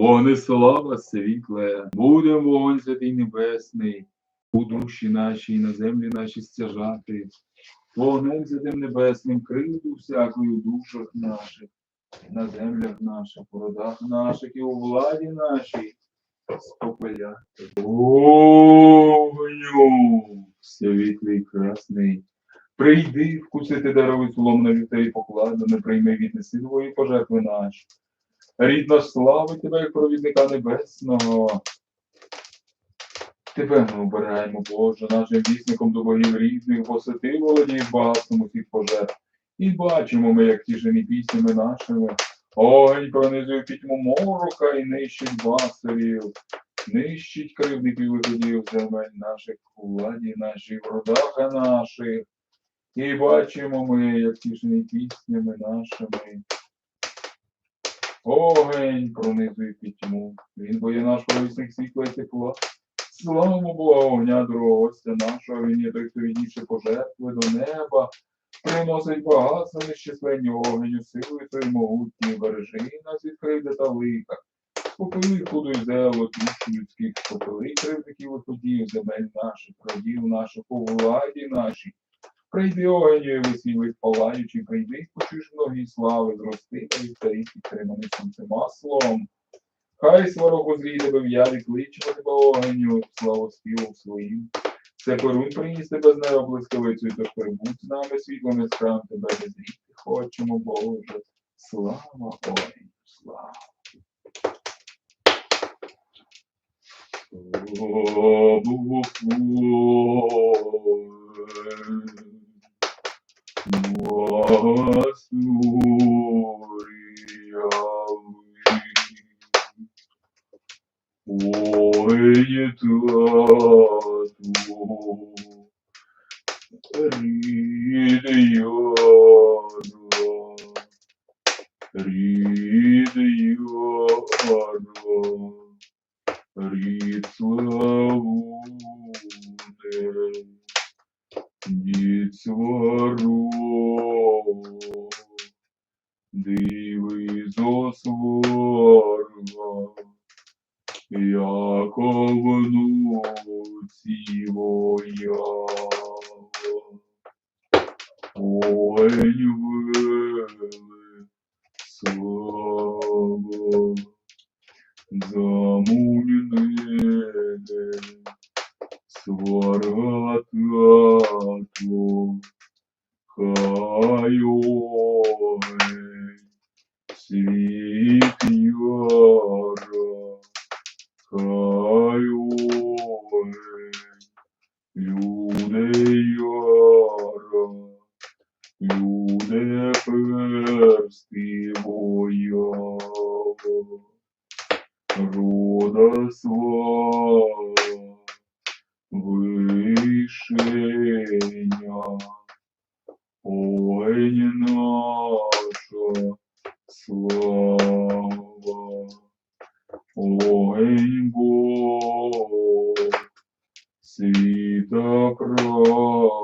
Вогнеслава світле, буде вогонь святий небесний, у душі нашій, на землі наші стяжати. Вогнем святим небесним кривду всякою в душах наших, на землях наших, в родах наших і у владі нашій спопиляти. Вогню світлий красний. Прийди, вкусити даровий солом на людей покладене, прийми віднеси твої пожертви наші. Рідна слави тебе, як провідника небесного. Тебе ми обираємо, Боже, нашим вісником до богів різних, бо си ти володієш багатством усіх пожертв. І бачимо ми, як тішені піснями нашими. Огонь пронизує пітьму морока і нищить басарів, нищить кривдників виходів земель наших владі нашій, в родах наших. І бачимо ми, як тішені піснями нашими. Огонь пронизує пітьму. Він бо є наш провісник світла і тепла. Славимо Бога, огня другого гостя нашого, він є той, хто відніше пожертви до неба, приносить багатство нещисленні огню, сили твої могутні, бережи нас від кривди та лиха. Спопили худу зело, душу людських, спопили кривдиків виходів, земель наших, родів наших, у владі нашій. Прийди огоню і палаючи, прийди, почуєш многі слави, зрости та від старих підтриманий сонцем маслом. Хай сварог узрій тебе в яві, кличемо тебе огоню, славу співом своїм. Це перун приніс тебе з неба блискавицею, тож перебудь з нами світлом яскравим тебе не зріти хочемо, Боже. Слава огонь, слава. Славу Твою, Славуне, дід свару, диви зо сварга, яко внуці воява. Ой, вели, слава, замунене, сварга рода слава, вишеня, ой наша слава, ой Бог, світа права,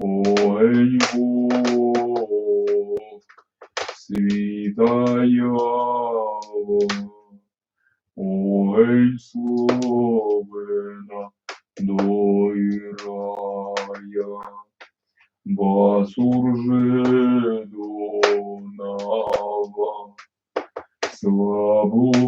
ой Бог, святая, ой, словно до рая, басурже донава, славу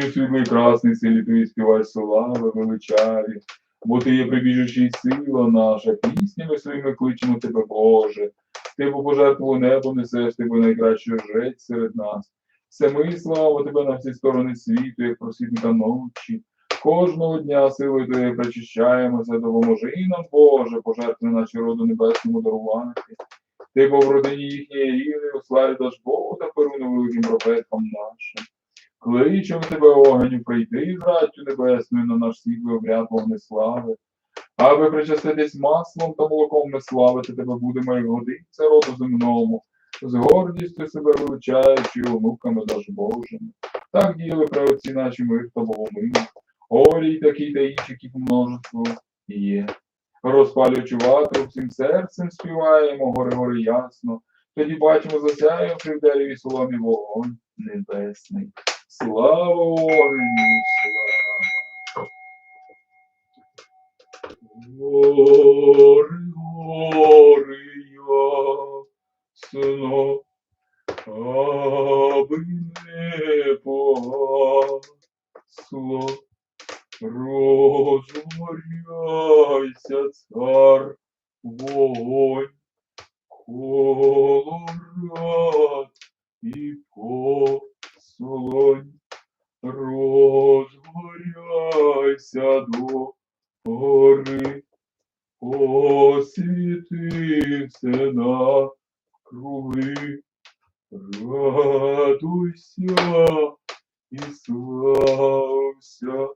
Світлий красний силі твій співай слави величаві, бо ти є прибіжучий сила наша, піснями своїми кличемо тебе, Боже. Ти по пожертву небо несеш, ти бо найкращий жрець серед нас. Все ми слава тебе на всі сторони світу, як просвітника ночі. Кожного дня силою Твоєю причащаємося, допоможи нам, Боже, пожертви наші роду небесному дарувати. Ти бо в родині їхньої рівни, у славі даш Богу та перуну великим профетам нашим. Кличем тебе, огоню, прийти з раттю небесною на наш світлий обряд вогнеслави. Аби причаститись маслом та молоком ми славити тебе будемо, як годиться роду земному, з гордістю себе величаючи онуками даж Божими. Так діяли праотці наші мир та Богомилі. Орій такий та інших, яких множество є. Розпалюючи ватру, всім серцем співаємо, горе горе ясно. Тоді бачимо засяявши в дереві соломі вогонь небесний. Слава вогню, слава! Гори, гори, ясно, аби не погасло. Розгоряйся, цар, вогонь, колорад і посолонь. Розгоряйся до гори, освітився на круги. Радуйся і слався,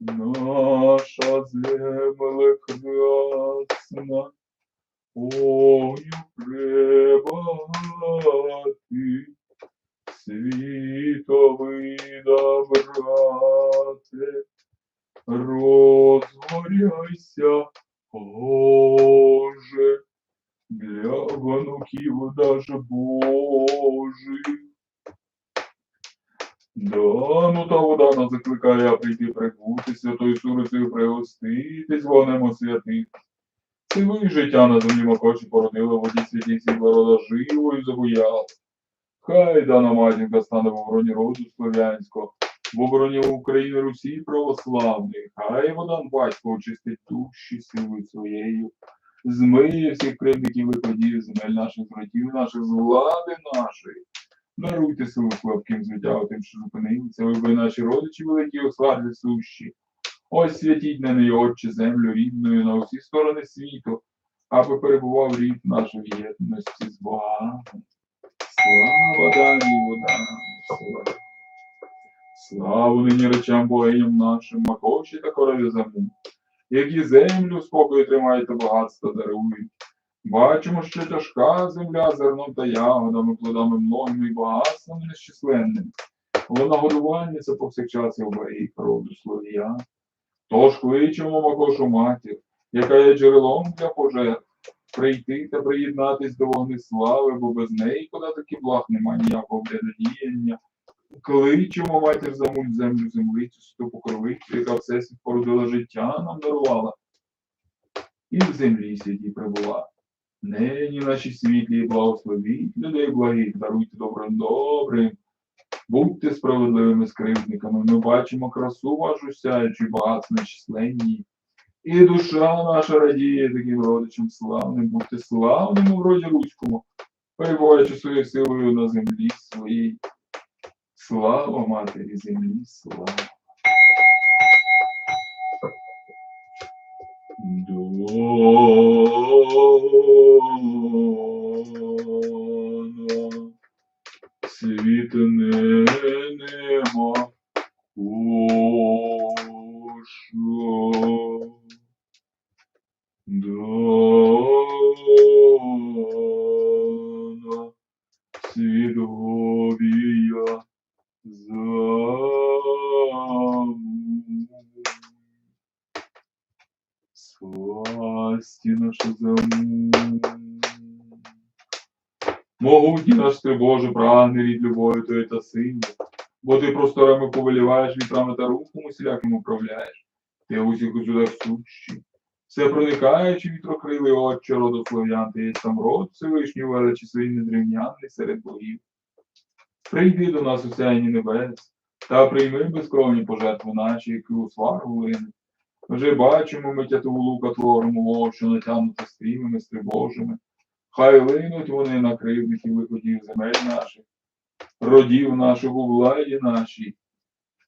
наша земля красна, Ою пребагати, світовида брате, розгоряйся, Боже, для внуків даже Божих. Да, ну та вода нас закликає прийти прибути, святою сурицею пригоститись вогнем освятих. Сили життя на землі Макоші породила в воді святі світла рода живою забуяла. Хай дана матінка стане в обороні роду слов'янського, в обороні України Русі православної, хай водан батько очистить душі силою своєю, змиє всіх кривдників і подів земель наших братів наших з влади нашої. Даруйте силу слабким звитягу що зупинилися, ви наші родичі великі ослаблі сущі. Святіть на неї отче землю рідною на усі сторони світу, аби перебував рід наш в єдності з Богом. Слава дані водам, слава. Славу нині речам богиням нашим, Макоші та корові зему, які землю спокою тримають та багатство дарують. Бачимо, що тяжка земля зерном та ягодами, плодами многими і багатством нещисленним. Вона годування це повсякчас і оберіг роду слов'ян. Тож кличемо Макошу матір, яка є джерелом для пожертв, прийти та приєднатись до вогнеслави, бо без неї куди таки благ нема ніякого глядодіяння. Кличемо матір за муть землю землицю, стопу кровицю, яка всесвіт породила життя, нам дарувала. І в землі святі прибула. Нині наші світлі благословіть людей благих, даруйте добрим добрим. Будьте справедливими скривдниками. Ми бачимо красу вашу сяючу багатство нечисленні. І душа наша радіє таким родичам славним, будьте славним у роді Руському, перебуваючи своєю силою на землі своїй. Слава матері землі, слава. Дона Сласті наша заму. Могутній наш ти Боже, прагне від любові Твої та сили, бо ти просторами повеліваєш вітрами та рухом усіляким управляєш. Ти усіх усюдах сущий. Все проникаючи вітрокрилий отче роду слов'ян, ти є сам род Всевишній величі свій незрівнянний серед богів. Прийди до нас у небес, та прийми безкровні пожертви наші, які у свару линуть. Вже бачимо ми тятиву лука громового, що натягнута стрімами стрибожими. Хай линуть вони на кривдників виходів земель наших, родів наших у владі нашій,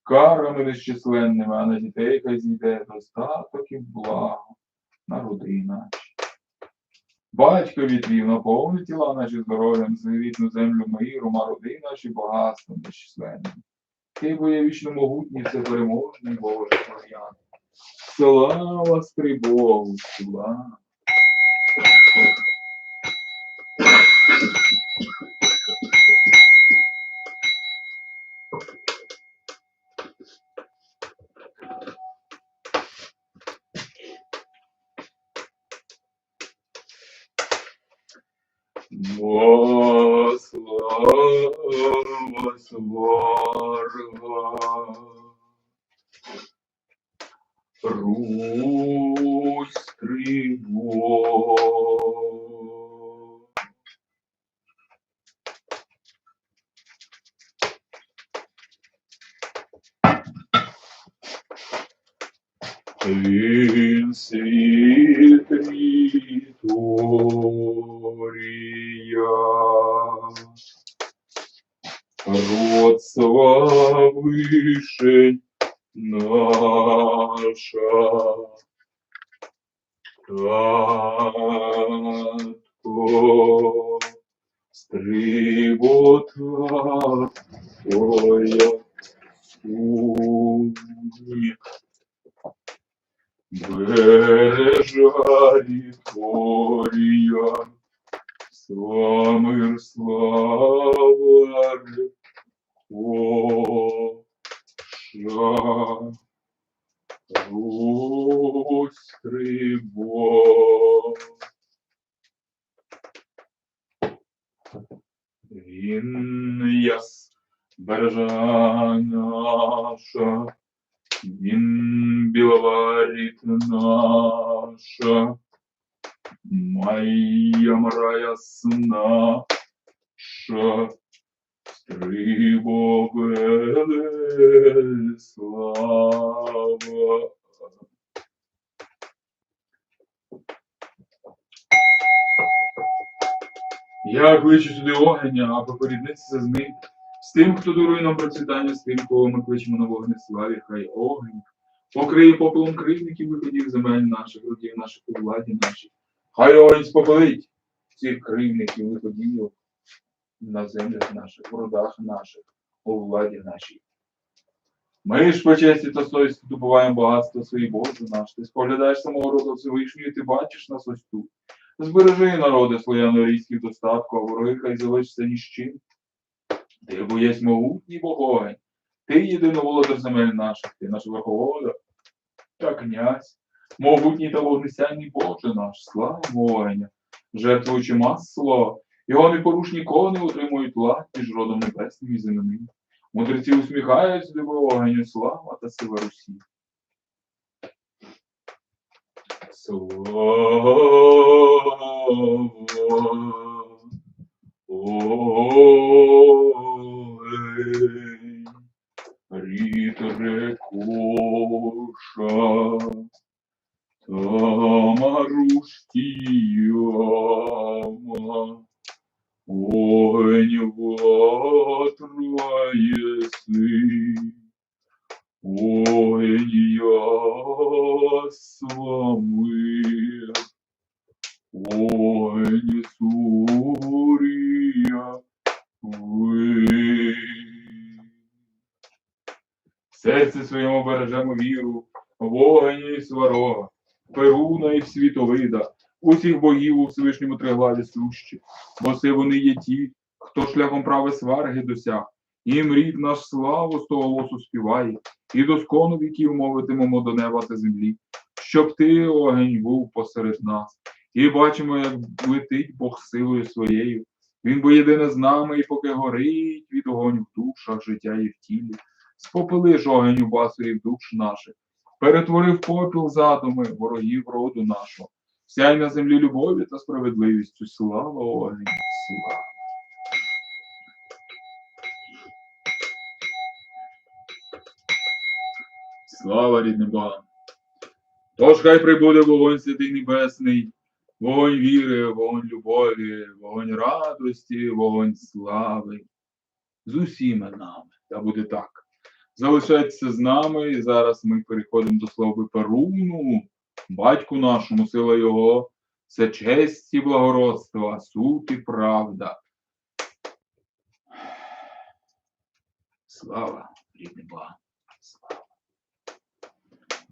карами нещисленними, а на дітей хай зійде достаток і благо на роди наші. Батько вітрів, наповни тіла наші здоров'ям, завітну землю миром, а роди наші багатством нещисленним. Ти бо є вічно могутній, все переможний Боже слав'ян. слава Стребову, слава. Во слава, слава, Русь тривог. Він світ віторія, родства вишень наша. Татко, стрибота твоя сумі. Бережа Вікторія, Самир слава Коша, Русь тривог. Він яс, бережа наша, він біловарит наша, моя мрая снаша, Стрибо слава. Я кличу сюди огня, а попоріднитися з ним, з тим, хто дарує нам процвітання, з тим, кого ми кличемо на вогнеславі, хай огонь покриє попелом кривників виходів земель наших, родів наших у владі нашій. Хай огонь спопелить цих кривників виходів на землях наших, в родах наших, у владі нашій. Ми ж по честі та совісті добуваємо багатство свої Боже наш. Ти споглядаєш самого роду Всевишнього, ти бачиш нас ось тут. Збережи народи славяно-рійських достатку, а вороги хай залишаться ні з чим. Ти бо могутній Богогень, ти єдиний володар земель наших, ти наш верховодар та князь, могутній та вогнесяйний Боже наш, слава Огеня, жертвуючи масло, його непорушні кони утримують лад між родом небесним і земним. Мудреці усміхаються до вогню слава та сила Русі. Слава серці своєму бережемо віру, в і сварога, Перуна і світовида, усіх богів у Всевишньому тригладі сущі, бо це вони є ті, хто шляхом прави сварги досяг, їм рід наш славу з того голосу співає, і до скону віків мовитимемо до неба та землі, щоб ти, огень, був посеред нас. І бачимо, як летить Бог силою своєю. Він бо єдине з нами, і поки горить від огонь в душах, життя і в тілі. Спопили ж огонь у басурів душ наших, перетворив попіл задуми ворогів роду нашого. Сяй на землі любові та справедливістю. Слава огонь, слава. Слава рідним Богам. Тож хай прибуде вогонь святий небесний, вогонь віри, вогонь любові, вогонь радості, вогонь слави. З усіма нами. Та буде так. Залишайтеся з нами, і зараз ми переходимо до слави Перуну, батьку нашому, сила його, це честь і благородство, суд і правда. Слава, рідний Бог. Слава.